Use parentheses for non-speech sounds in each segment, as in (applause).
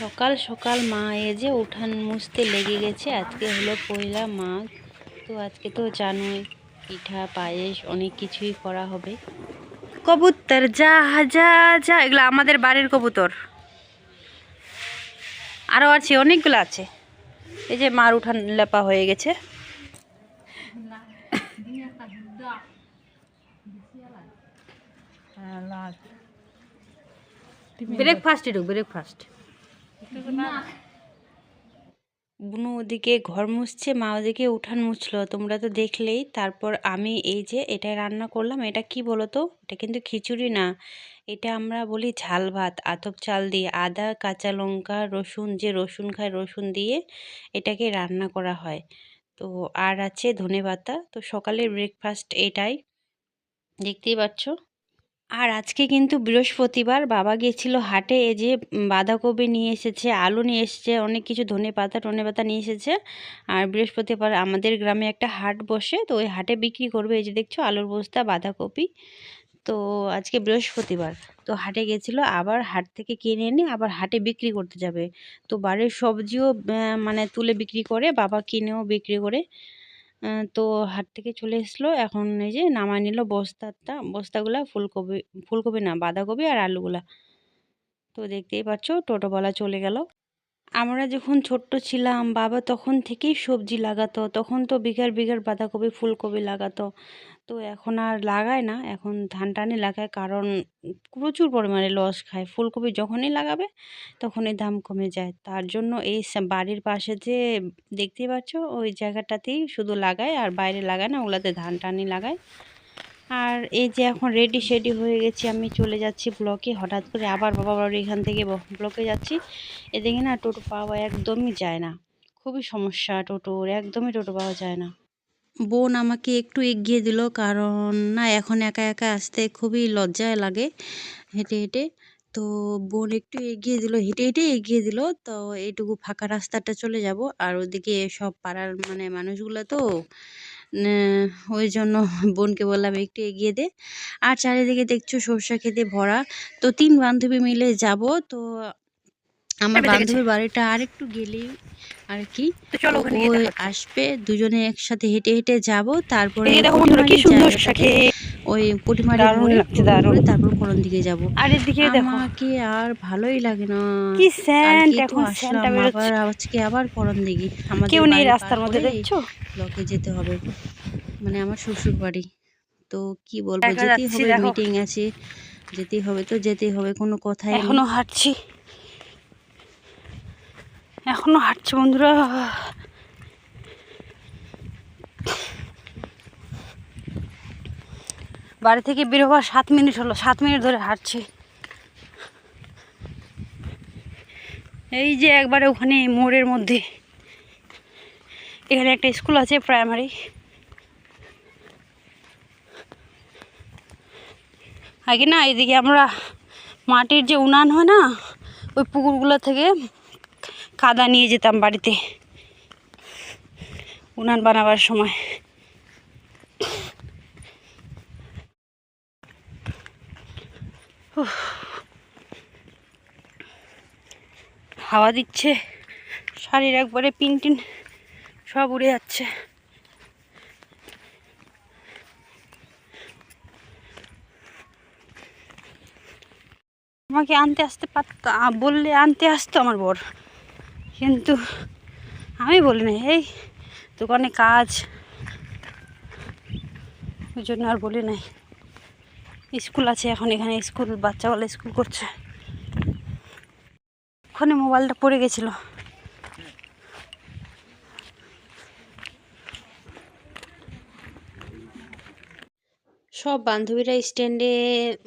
সকাল সকাল মা এ যে উঠান মুছতে লেগে গেছে। আজকে হলো পয়লা মাঘ তো আজকে তো জানোই পিঠা পায়েস অনেক কিছুই করা হবে। কবুতর যা যা যা এগুলো আমাদের বাড়ির কবুতর। আরও আছে অনেকগুলো আছে। এই যে মার উঠান লেপা হয়ে গেছে। ব্রেকফাস্টে ঢুক ব্রেকফাস্ট বুনু ওদিকে ঘর মুছছে, মা ওদিকে উঠান মুছলো। তোমরা তো দেখলেই, তারপর আমি এই যে এটা রান্না করলাম। এটা কি বলো তো এটা কিন্তু খিচুড়ি না। এটা আমরা বলি ঝাল ভাত, আতপ চাল দিয়ে আদা, কাঁচা লঙ্কা, রসুন, যে রসুন খায় রসুন দিয়ে এটাকে রান্না করা হয়। তো আর আছে ধনে পাতা তো সকালের ব্রেকফাস্ট এটাই। দেখতেই পাচ্ছ? আর আজকে কিন্তু বৃহস্পতিবার, বাবা গিয়েছিল হাটে, এই যে বাঁধাকপি নিয়ে এসেছে, আলু নিয়ে এসেছে, অনেক কিছু ধনে পাতা, টনে পাতা নিয়ে এসেছে। আর বৃহস্পতিবার আমাদের গ্রামে একটা হাট বসে, তো ওই হাটে বিক্রি করবে, এই যে দেখছ আলুর বস্তা, বাঁধাকপি। তো আজকে বৃহস্পতিবার, তো হাটে গেছিল আবার হাট থেকে কিনে এনে আবার হাটে বিক্রি করতে যাবে। তো বাড়ির সবজিও মানে তুলে বিক্রি করে, বাবা কিনেও বিক্রি করে। তো হাট থেকে চলে এসলো। এখন এই যে নামায় নিল বস্তাটা, বস্তাগুলা ফুলকপি ফুলকপি না, বাঁধাকপি আর আলুগুলা। তো দেখতেই পাচ্ছ, টোটোওয়ালা চলে গেল। আমরা যখন ছোট্ট ছিলাম, বাবা তখন থেকেই সবজি লাগাতো। তখন তো বিঘার বিঘার বাঁধাকপি, ফুলকপি লাগাতো। তো এখন আর লাগায় না, এখন ধান টানই লাগায় কারণ প্রচুর পরিমাণে লস খায়। ফুলকপি যখনই লাগাবে তখনই দাম কমে যায়। তার জন্য এই বাড়ির পাশে যে দেখতেই পাচ্ছ, ওই জায়গাটাতেই শুধু লাগায় আর বাইরে লাগায় না, ওগুলাতে ধান টানই লাগায়। আর এই যে এখন রেডি শেডি হয়ে গেছি, আমি চলে যাচ্ছি ব্লকে হঠাৎ করে আবার বাবা বাড়ি এখান থেকে ব্লকে যাচ্ছি। এদিকে না টোটো পাওয়া একদমই যায় না। খুবই সমস্যা টোটোর, একদমই টোটো পাওয়া যায় না। বোন আমাকে একটু এগিয়ে দিল, কারণ না এখন একা একা আসতে খুবই লজ্জায় লাগে হেঁটে হেঁটে। তো বোন একটু এগিয়ে দিল, হেঁটে হেঁটে এগিয়ে দিল। তো এইটুকু ফাঁকা রাস্তাটা চলে যাব। আর ওদিকে সব পাড়ার মানে মানুষগুলো তো ওই জন্য বোনকে বললাম, একটু এগিয়ে দে। আর চারিদিকে দেখছ সর্ষা খেতে ভরা। তো তিন বান্ধবী মিলে যাব। তো আমার বান্ধবীর বাড়িটা আর একটু গেলেই আর কি। ওই আসবে দুজনে একসাথে হেঁটে হেঁটে যাব তারপরে ওই পুটিমারি। তারপর কোন দিকে যাব। আর এদিকে দেখো। আমাকে আর ভালোই লাগে না। কি স্যান্ড এখন স্যান্ডটা আবার আজকে আবার পরন দিকে। আমাদের কেউ নেই রাস্তার মধ্যে দেখছ? ব্লকে যেতে হবে। মানে আমার শ্বশুর বাড়ি। তো কি বলব যেতেই হবে মিটিং আছে। যেতেই হবে তো যেতেই হবে কোনো কথাই এখনও হাঁটছি। এখনও হাঁটছে বন্ধুরা। বাড়ি থেকে বেরোবার সাত মিনিট হলো, সাত মিনিট ধরে হাঁটছি। এই যে একবারে ওখানে মোড়ের মধ্যে। এখানে একটা স্কুল আছে প্রাইমারি আগে না, এদিকে আমরা মাটির যে উনান হয় না, ওই পুকুরগুলো থেকে কাদা নিয়ে যেতাম বাড়িতে। উনান বানাবার সময়। হাওয়া দিচ্ছে, শাড়ির একবারে পিন টিন সব উড়ে যাচ্ছে। আমাকে আনতে আসতে পারত বললে আনতে আসতো আমার বর। কিন্তু আমি বলি না এই দোকানে কাজ। ওই জন্য আর বলি নাই। স্কুল আছে এখন এখানে, স্কুল বাচ্চাগুলো স্কুল করছে। ওখানে মোবাইলটা পড়ে গেছিল। সব বান্ধবীরা স্ট্যান্ডে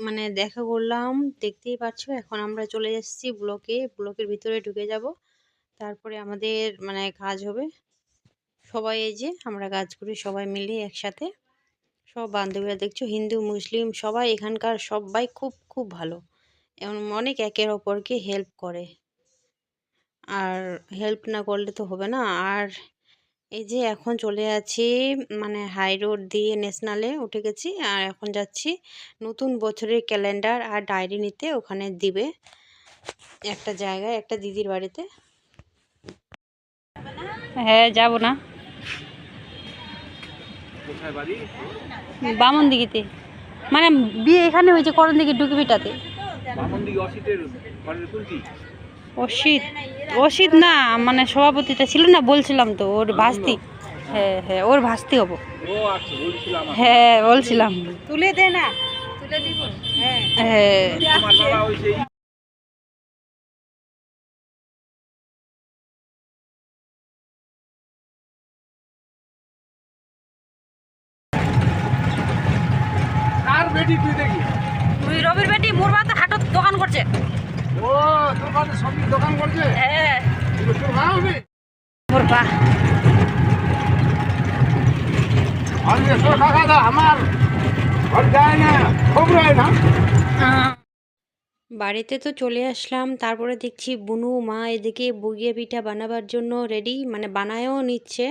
মানে দেখা করলাম, দেখতেই পাচ্ছ, এখন আমরা চলে এসেছি ব্লকে, ব্লকের ভিতরে ঢুকে যাব। তারপরে আমাদের মানে কাজ হবে। সবাই এই যে আমরা কাজ করি সবাই মিলে একসাথে। সব বান্ধবীরা দেখছ, হিন্দু, মুসলিম, সবাই এখানকার সবাই খুব খুব ভালো। এবং অনেক একের অপরকে হেল্প করে। আর হেল্প না করলে তো হবে না। আর এই যে এখন চলে আছি মানে হাই রোড দিয়ে ন্যাশনালে উঠে গেছি। আর এখন যাচ্ছি নতুন বছরের ক্যালেন্ডার আর ডায়েরি নিতে। ওখানে দিবে একটা জায়গায়, একটা দিদির বাড়িতে। হ্যাঁ যাব না। বামন দিঘিতে মানে বিয়ে এখানে হয়েছে করণ দিঘি ডুকিবিটাতে অসিত। অসিত না মানে সভাপতিটা ছিল না বলছিলাম তো ওর ভাস্তি। হ্যাঁ হ্যাঁ ওর ভাস্তি হব। ও আচ্ছা হ্যাঁ বলছিলাম। তুলে দে না হ্যাঁ। বেটি তুই দেখি। তুই রবির বেটি মোর বাতে হাটত দোকান করছে। ও দোকানে সবজি দোকান করছে? হ্যাঁ। তোর ভাই হবে? মোর তো টাকা দা আমার ঘর যায় না খবর হয় না। বাড়িতে তো চলে আসলাম তারপরে দেখছি বুনু মা এদিকে বুগিয়ে পিঠা বানাবার জন্য রেডি মানে বানায়ও নিচ্ছে।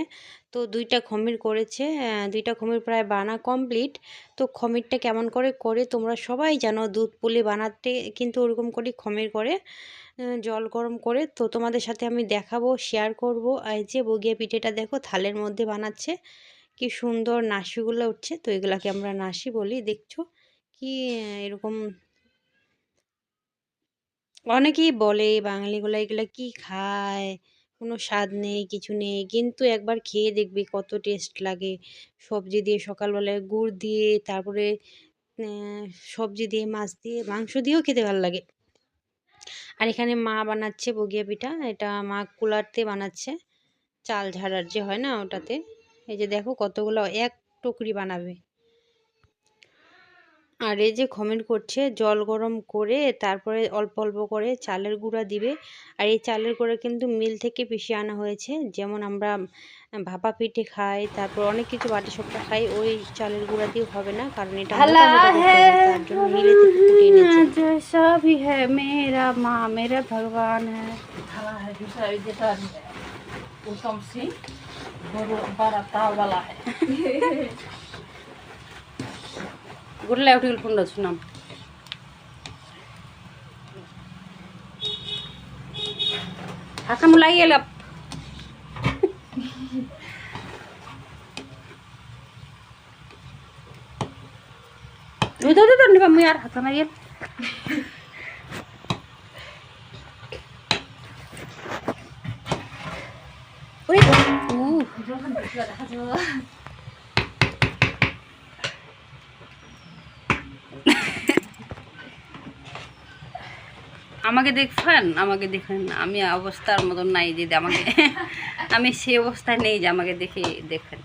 তো দুইটা খমির করেছে দুইটা খমির প্রায় বানা কমপ্লিট তো খমিরটা কেমন করে করে তোমরা সবাই জানো, দুধ পুলি বানাতে কিন্তু ওরকম করে খমির করে জল গরম করে। তো তোমাদের সাথে আমি দেখাবো শেয়ার করব। এই যে বগিয়ে পিঠেটা দেখো, থালের মধ্যে বানাচ্ছে। কি সুন্দর নাসিগুলো উঠছে। তো এগুলাকে আমরা নাসি বলি, দেখছ? কি এরকম অনেকেই বলে বাঙালিগুলো এগুলো কি খায়? কোনো স্বাদ নেই, কিছু নেই। কিন্তু একবার খেয়ে দেখবি কত টেস্ট লাগে। সবজি দিয়ে সকালবেলায় গুড় দিয়ে, তারপরে সবজি দিয়ে, মাছ দিয়ে, মাংস দিয়েও খেতে ভালো লাগে। আর এখানে মা বানাচ্ছে বগিয়া পিঠা। এটা মা কুলারতে বানাচ্ছে। চাল ঝাড়ার যে হয় না ওটাতে। এই যে দেখো কতগুলো, এক টুকরি বানাবে। আর এই যে খমের করছে জল গরম করে তারপরে অল্প অল্প করে চালের গুঁড়া দিবে আর এই চালের গুঁড়া কিন্তু মিল থেকে পিষে আনা হয়েছে যেমন আমরা ভাপা পিঠে খাই তারপর অনেক কিছু বাটি সবটা খাই ওই চালের গুঁড়া দিয়ে হবে না কারণ এটা মোটা মোটা করতে হবে, তার জন্য মিলে থেকে কুটিয়ে নিয়েছে जैसा भी है मेरा माँ मेरा भगवान है গুড়লা উঠে ফোন শুনাম হাতে (laughs) মু লাগি গেল ধুই ধুই ধুই নিবা মুই আর হাতে লাগি গেল ওই উ আমাকে দেখছেন আমাকে দেখেন আমি অবস্থার মতন নাই দিদি আমাকে (laughs) আমি সেই অবস্থায় নেই যে আমাকে দেখে দেখেন।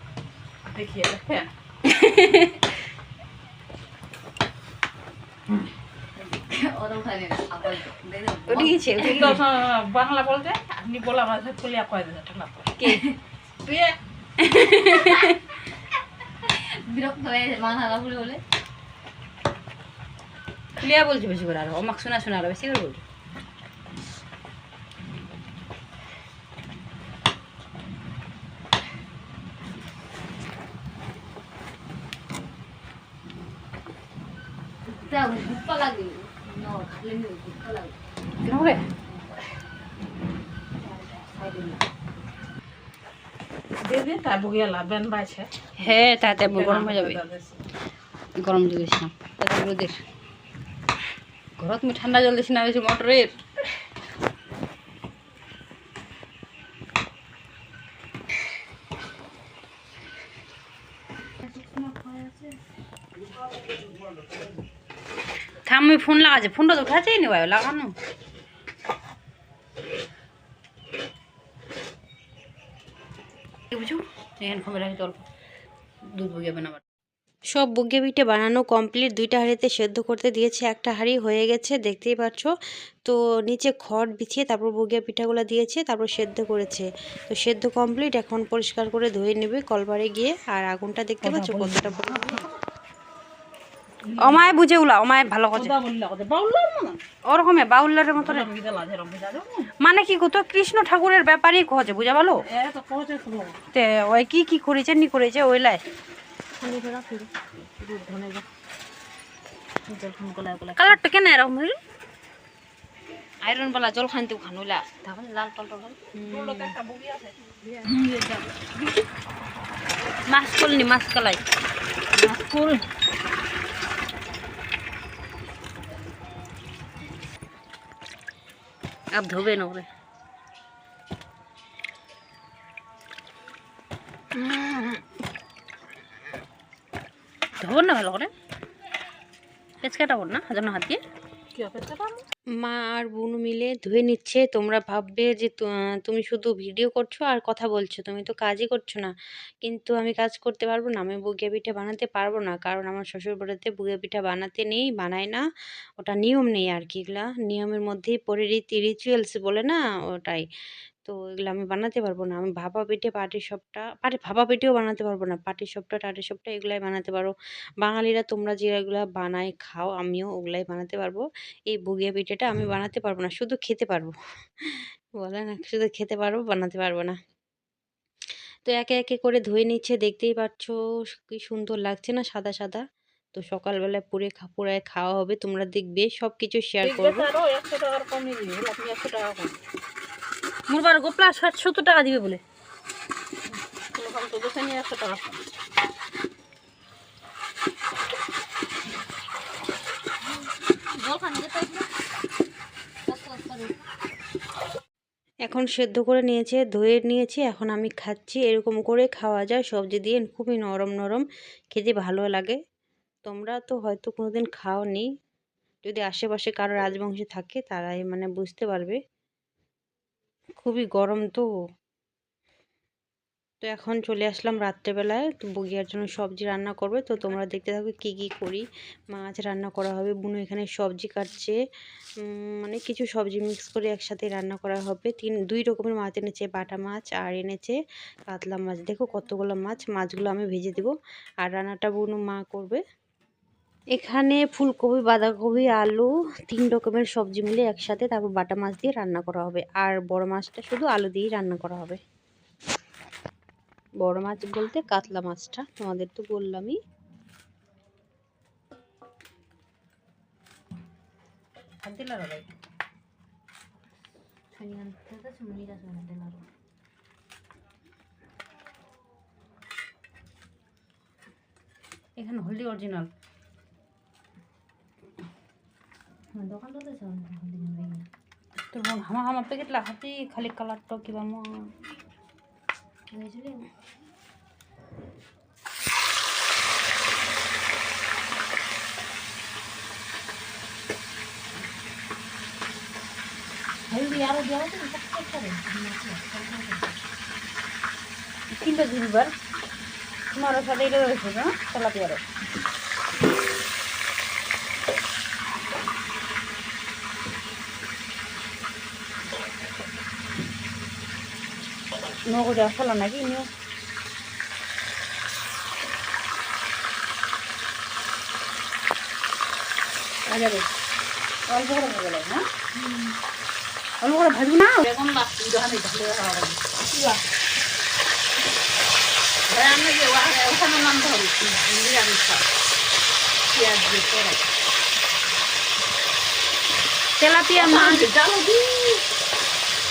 বাংলা বলতে? আপনি বলা মাঝে পুলিয়া কয় দিন কে? তুই বিরক্ত হয়ে বলে। বলছি বেশি করে আরও। আমাকে শোনা শোনা আরও বেশি করে বলছি গুপ্পা লাগে ন খালে নি গুপ্পা লাগে কেন করে দিদি তা বুগিয়া লাভেন বাইছে হ্যাঁ তাতে গরম হয়ে যাবে। গরম জল দিস না তাতে রোদের ঘরত মুই ঠান্ডা জল দিস না মোটরের। থাম ফোন লাগাছে ফোনটা তো উঠাছেই নি ভাই লাগানো। রাখি অল্প দুধ বগিয়ে বানাবার সব বুগে পিঠে বানানো কমপ্লিট দুইটা হাঁড়িতে সেদ্ধ করতে দিয়েছে একটা হাঁড়ি হয়ে গেছে দেখতেই পাচ্ছ। তো নিচে খড় বিছিয়ে তারপর বুগিয়া পিঠাগুলো দিয়েছে তারপর সেদ্ধ করেছে। তো সেদ্ধ কমপ্লিট এখন পরিষ্কার করে ধুয়ে নেবে কলবারে গিয়ে আর আগুনটা দেখতে পাচ্ছ কতটা। অমায় বুঝে উলা অমায় ভালো কথা কথা বললে কথা ওরকমে বাউল্লারের মতো মানে কি কত কৃষ্ণ ঠাকুরের ব্যাপারই কহছে বুঝা ভালো এ তো ওই কি কি করেছে নি করেছে ওইলাই। কালারটা কেন এরকম হইল? আয়রন বালা জল খানিতে খানুলা তারপরে লাল টল টল মাছ কলনি মাছ কালাই মাছ কল আর ধোবে না ওরে। ধোব না ভালো করে। পেঁচকাটা বল না হাজার হাত দিয়ে। মা আর বুনু মিলে ধুয়ে নিচ্ছে। তোমরা ভাববে যে তুমি শুধু ভিডিও করছ আর কথা বলছো। তুমি তো কাজই করছ না। কিন্তু আমি কাজ করতে পারব না। আমি বুগিয়া পিঠা বানাতে পারব না। কারণ আমার শ্বশুরবাড়িতে বুগিয়া পিঠা বানাতে নেই, বানায় না। ওটা নিয়ম নেই আর কি এগুলা। নিয়মের মধ্যেই পড়ে রীতি রিচুয়ালস বলে না ওটাই। তো এগুলো আমি বানাতে পারব না। আমি ভাপা পিঠে পাটি সবটা পাটি ভাপা পিঠেও বানাতে পারব না। পাটি সবটা টাটি সবটা এগুলাই বানাতে পারো। বাঙালিরা তোমরা যেগুলা বানায় খাও আমিও ওগুলাই বানাতে পারব। এই বুগিয়া পিঠেটা আমি বানাতে পারব না শুধু খেতে পারব। বলে না শুধু খেতে পারব বানাতে পারব না। তো একে একে করে ধুয়ে নিচ্ছে দেখতেই পাচ্ছ কি সুন্দর লাগছে না সাদা সাদা। তো সকালবেলায় পুরে পুরায় খাওয়া হবে তোমরা দেখবে সব কিছু শেয়ার করব। একশো টাকার কমে আপনি একশো টাকা মোরবার গোপলা, ষাট সত্তর টাকা দিবে বলে। একশো টাকা এখন সেদ্ধ করে নিয়েছে, ধুয়ে নিয়েছি, এখন আমি খাচ্ছি, এরকম করে খাওয়া যায়, সবজি দিয়ে খুবই নরম নরম, খেতে ভালো লাগে। তোমরা তো হয়তো কোনোদিন খাওনি, যদি আশেপাশে কারও রাজবংশী থাকে, তারাই মানে বুঝতে পারবে। খুবই গরম তো। তো এখন চলে আসলাম রাত্রেবেলায়, তো বুগিয়ার জন্য সবজি রান্না করবে। তো তোমরা দেখতে থাকবে কি কি করি। মাছ রান্না করা হবে, বুনো এখানে সবজি কাটছে। মানে কিছু সবজি মিক্স করে একসাথে রান্না করা হবে। তিন, দুই রকমের মাছ এনেছে, বাটা মাছ আর এনেছে কাতলা মাছ। দেখো কতগুলো মাছ, মাছগুলো আমি ভেজে দেবো। আর রান্নাটা বুনো মা করবে। এখানে ফুলকপি, বাঁধাকপি, আলু, তিন রকমের সবজি মিলে একসাথে তারপর বাটা মাছ দিয়ে রান্না করা হবে। আর বড় মাছটা শুধু আলু দিয়েই রান্না করা হবে। বড় মাছ বলতে কাতলা মাছটা, তোমাদের তো বললামই। এখানে হলদি অরিজিনাল দিন। তোর মন প্যাকেট লাগাতে খালি কালারটা কিবা মন তিনটা দিনবার তোমার সাথে এটা রয়েছে না? তেলাপিয়ারও নগদ আসলো নাকি নিও আজারে অল্প করে ভাজা লাগে না অল্প করে ভাজবো না? বেগুন লাগছে দোকানে আমি যে ওখানে হবে নিরামিষ খাও পেঁয়াজ দিয়ে তেলাপিয়া মাছ জানো দি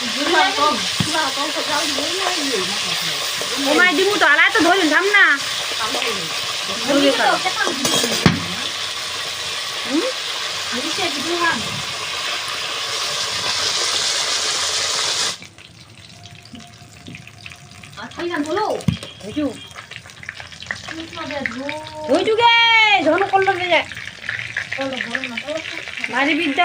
জুলা কম জুলা কম তো জাল দিয়ে না ইয়ে ওমাই দিমু তো আলাই তো ধরিন থাম না ধরবে কারও নিচে দিলাম আর খালি গান বলো ধুজু তুমি তোমাদের ধো ধুজু গে ধনু কল্লো গে যায় বলো বলো না বলো ভারি বিদ্যা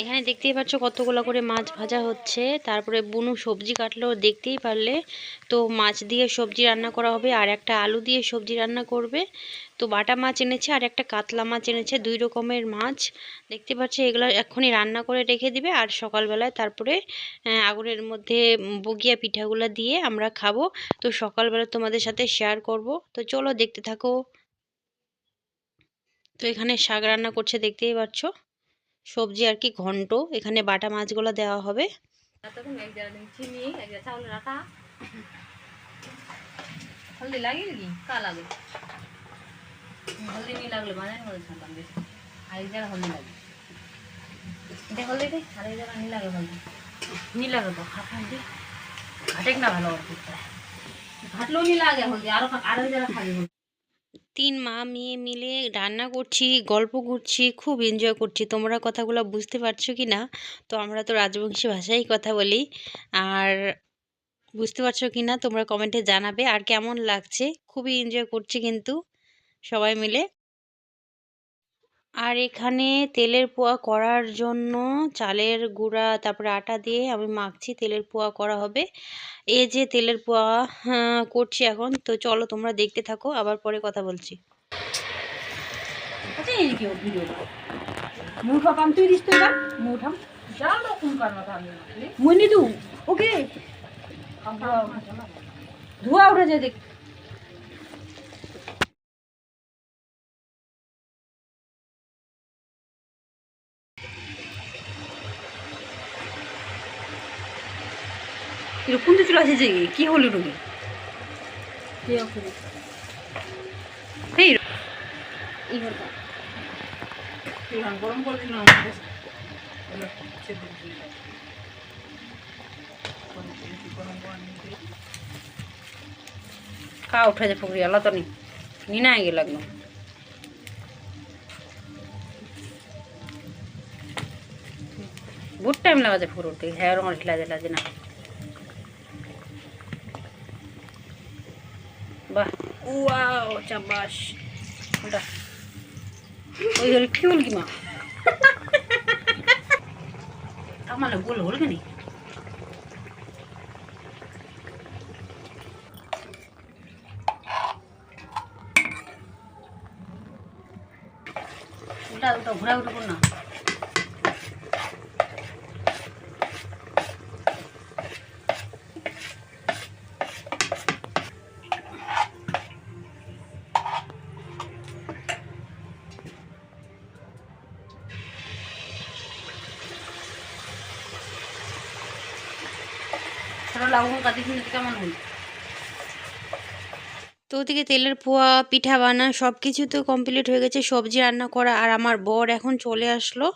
এখানে দেখতেই পাচ্ছ কতগুলো করে মাছ ভাজা হচ্ছে। তারপরে বুনু সবজি কাটলো, দেখতেই পারলে। তো মাছ দিয়ে সবজি রান্না করা হবে, আর একটা আলু দিয়ে সবজি রান্না করবে। তো বাটা মাছ এনেছে, আর একটা কাতলা মাছ এনেছে, দুই রকমের মাছ। দেখতে পাচ্ছ এগুলো এক্ষুনি রান্না করে রেখে দিবে, আর সকালবেলায় তারপরে আগুনের মধ্যে বগিয়া পিঠাগুলো দিয়ে আমরা খাব। তো সকালবেলা তোমাদের সাথে শেয়ার করব। তো চলো দেখতে থাকো। তো এখানে শাক রান্না করছে, দেখতেই পাচ্ছ। সবজি আর কি ঘন্ট, এখানে বাটা মাছগুলো দেওয়া হবে। হলদি লাগে হলদি নি লাগলে জায়গা হলদি লাগে। এটা হলদি দে আর এক জায়গা নি লাগে নি ভালো ঘাটলেও নি লাগে হলদি, আরও এক জায়গা হলদি। তিন মা মেয়ে মিলে রান্না করছি, গল্প করছি, খুব এনজয় করছি। তোমরা কথাগুলো বুঝতে পারছ কি না? তো আমরা তো রাজবংশী ভাষায় কথা বলি। আর বুঝতে পারছ কি না? তোমরা কমেন্টে জানাবে। আর কেমন লাগছে? খুবই এনজয় করছি কিন্তু সবাই মিলে। আর এখানে তেলের পোয়া করার জন্য চালের গুঁড়া তারপরে আটা দিয়ে আমি মাখছি তেলের পোয়া করা হবে। এই যে তেলের পোয়া হ্যাঁ, করছি এখন। তো চলো তোমরা দেখতে থাকো আবার পরে কথা বলছি। আচ্ছা এই কি ভিডিও মুঠা পাম তুই দিস তুই পাম মুঠাম জানো কোন কারণে আমি মুই নি দু ওকে ধোয়া উঠে যায় দেখ আছে যে কি? হলো রুমে কা উঠা যে ফুকরি আল্লাহ তো নিনা আগে লাগল বহুত টাইম লাগা ফুল উঠতে। হ্যাঁ রঙ ঢিলা ঢিলা না। বাহ ওয়াও চাবাস ওটা ওই হলে কি হল কি মা আমার গোল হল কেন উল্টা উল্টা ঘোরা উল্টা কর না তো ওদিকে তেলের পোয়া, পিঠা বানা সব কিছু তো কমপ্লিট হয়ে গেছে। সবজি রান্না করা আর আমার বর এখন চলে আসলো।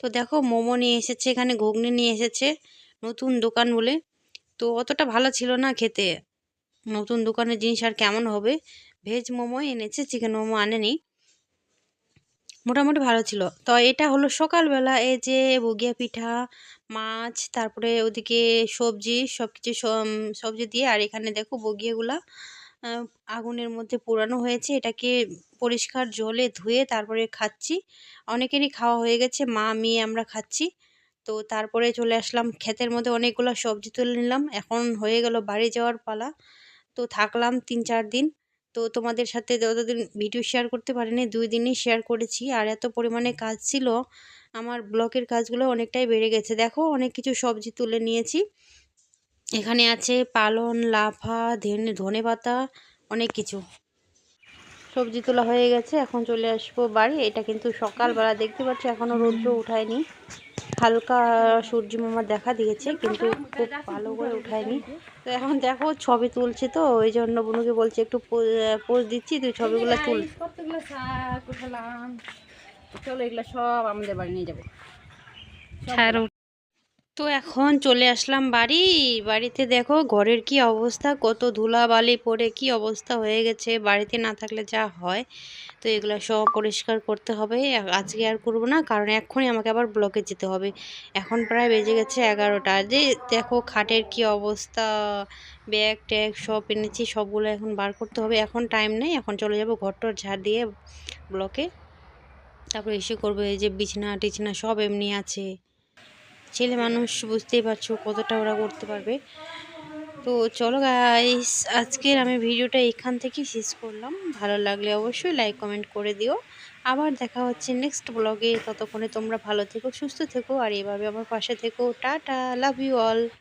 তো দেখো, মোমো নিয়ে এসেছে, এখানে ঘুগনি নিয়ে এসেছে, নতুন দোকান বলে। তো অতটা ভালো ছিল না খেতে। নতুন দোকানের জিনিস আর কেমন হবে? ভেজ মোমো এনেছে, চিকেন মোমো আনেনি। মোটামুটি ভালো ছিল। তো এটা হলো সকালবেলা এই যে বগিয়া পিঠা, মাছ, তারপরে ওদিকে সবজি সব কিছু সবজি দিয়ে, আর এখানে দেখো বগিয়াগুলা আগুনের মধ্যে পোড়ানো হয়েছে। এটাকে পরিষ্কার জলে ধুয়ে তারপরে খাচ্ছি। অনেকেরই খাওয়া হয়ে গেছে, মা মেয়ে আমরা খাচ্ছি। তো তারপরে চলে আসলাম, ক্ষেতের মধ্যে অনেকগুলো সবজি তুলে নিলাম। এখন হয়ে গেল বাড়ি যাওয়ার পালা। তো থাকলাম তিন চার দিন। তো তোমাদের সাথে যতদিন ভিডিও শেয়ার করতে পারিনি দুই দিনই শেয়ার করেছি। আর এত পরিমাণে কাজ ছিল আমার ব্লকের কাজগুলো অনেকটাই বেড়ে গেছে। দেখো অনেক কিছু সবজি তুলে নিয়েছি। এখানে আছে পালন লাফা ধনে ধনে পাতা অনেক কিছু। সবজি তোলা হয়ে গেছে এখন চলে আসব বাড়ি। এটা কিন্তু সকালবেলা দেখতে পাচ্ছি এখনও রৌদ্র উঠায়নি। হালকা সূর্য মামা দেখা দিয়েছে কিন্তু খুব ভালো করে উঠায়নি। তো এখন দেখো ছবি তুলছে তো ওই জন্য বনুকে বলছে একটু পোজ দিচ্ছি তুই ছবিগুলো তুল। কতগুলো শাক উঠালাম। চলো এগুলো সব আমাদের বাড়ি নিয়ে যাব। তো এখন চলে আসলাম বাড়ি। বাড়িতে দেখো ঘরের কি অবস্থা, কত ধুলাবালি পড়ে, কি অবস্থা হয়ে গেছে। বাড়িতে না থাকলে যা হয়, তো এগুলো সব পরিষ্কার করতে হবে। আজকে আর করব না, কারণ এক্ষুনি আমাকে আবার ব্লকে যেতে হবে। এখন প্রায় বেজে গেছে এগারোটা। যে দেখো খাটের কি অবস্থা ব্যাগ ট্যাগ সব এনেছি, সবগুলো এখন বার করতে হবে। এখন টাইম নেই, এখন চলে যাব ঘরটর ঝাড় দিয়ে ব্লকে তারপরে এসে করবে এই যে বিছনা টিছনা সব এমনি আছে। ছেলে মানুষ বুঝতেই পারছ কতটা ওরা করতে পারবে। তো চলো গাইস আজকের আমি ভিডিওটা এখান থেকেই শেষ করলাম। ভালো লাগলে অবশ্যই লাইক কমেন্ট করে দিও। আবার দেখা হচ্ছে নেক্সট ব্লগে ততক্ষণে তোমরা ভালো থেকো, সুস্থ থেকো, আর এভাবে আমার পাশে থেকো। Tata love you all